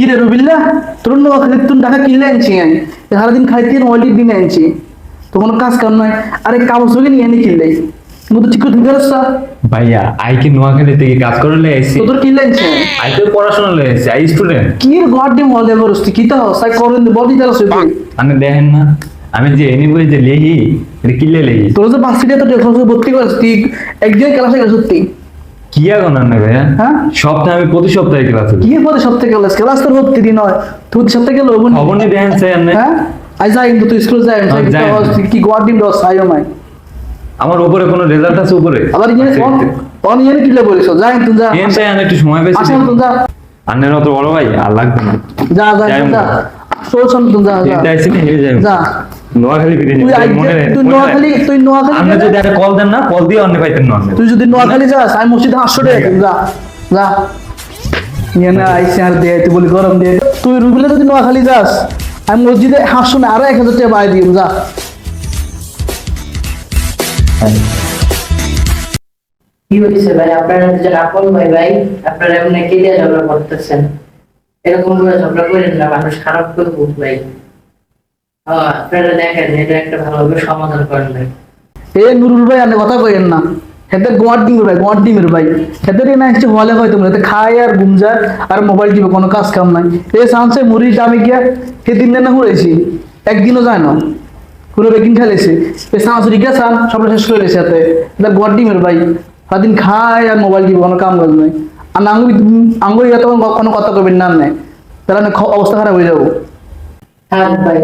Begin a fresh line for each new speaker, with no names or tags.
কিরে রবিল্লা? তোর নোয়া খালি তুন টাকা কিনলে আনছি আমি। সারাদিন খাইতে নয়টির দিনে আনছি তো কোনো কাজ কাম নাই। আরে কাগজ নিয়ে এনে কিনলে। মু তো ঠিক করে
ভাইয়া আই কি নোয়াখালী থেকে কাজ করে লে আইছি।
তোর কিনলে আনছি
আই তো পড়াশোনা লে আইছি আই স্টুডেন্ট
কি গড ডে মজা করছ তুই কি তো সাই করেন বডি তারা সই
আপনি দেখেন না আমি যে এনি বই যে লেহি এটা কিলে লেহি
তোর তো বাসিটা তো দেখো ভর্তি করছ তুই একদিন ক্লাসে গেছ তুই
কি আগুন না ভাইয়া?
হ্যাঁ?
সপ্তাহে আমি প্রতি সপ্তাহে ক্লাসে
কি এর পরে সপ্তাহে ক্লাস? ক্লাস তোর ভর্তি দিন হয়। তুই সপ্তাহে গেল
খবর নি দেখেন স্যার
হ্যাঁ? আই যাই কিন্তু তুই স্কুল যাই।
হ্যাঁ,
কি গড ডিম দস আইও মাই।
আমার উপরে কোনো রেজাল্ট আছে উপরে?
আবার ইয়ে অন অন ইয়ে কি বলিস যাই তুই যা।
এন তাই আমি একটু সময় পেয়েছি
আসেন তুই যা।
আন্নের অত বড় ভাই আর লাগবে না।
যা যা যা। শোন তুই যা যা।
আইছি হেরে যাই
যা।
নোয়াখালী ফিরে
তুই
যাই
আই
মনে
তুই নোয়াখালী তুই নোয়াখালী
আপনি যদি একটা কল দেন না কল দিয়ে অন্য পাইতেন না
তুই যদি নোয়াখালী যাস আমি মসজিদে হাসশো টাকা দিই, যা যা। নিয়ে না আইসি আর দে তুই বলি গরম দিয়ে তুই রুবিলে যদি নোয়াখালী যাস আমি মসজিদে হাসশো না আরও এক হাজার টাকা বাড়াই দিই যা।
কি হয়েছে ভাই? আপনারা দুজন আপন ভাই ভাই আপনারা এমন কে দিয়ে ঝগড়া করতেছেন। এরকম করে ঝগড়া করেন না মানুষ খারাপ করব ভাই। আপনারা দেখেন এটা একটা ভালোভাবে সমাধান করেন ভাই।
এ নুরুল ভাই আপনি কথা কইেন না। হেতে গোয়ার ডিমের ভাই গোয়ার ডিমের ভাই। হেতে না হচ্ছে হলে হয় তোমরা খায় আর যায় আর মোবাইল টিপে কোনো কাজ কাম নাই। এ সানসে মুড়ি দামে গিয়া তিন দিন না ঘুরেছি একদিনও যায় না। কোনো বেকিং খাইলেছে গিয়া সান সব শেষ করে লেছে হাতে। এটা গড ডিমের ভাই, সারাদিন খায় আর মোবাইল দিব, কোনো কাম কাজ নাই। আর আঙ্গুই আঙ্গুই তখন কোনো কথা কবেন না নাই তাহলে আমি অবস্থা খারাপ হয়ে যাব।
হ্যাঁ ভাই।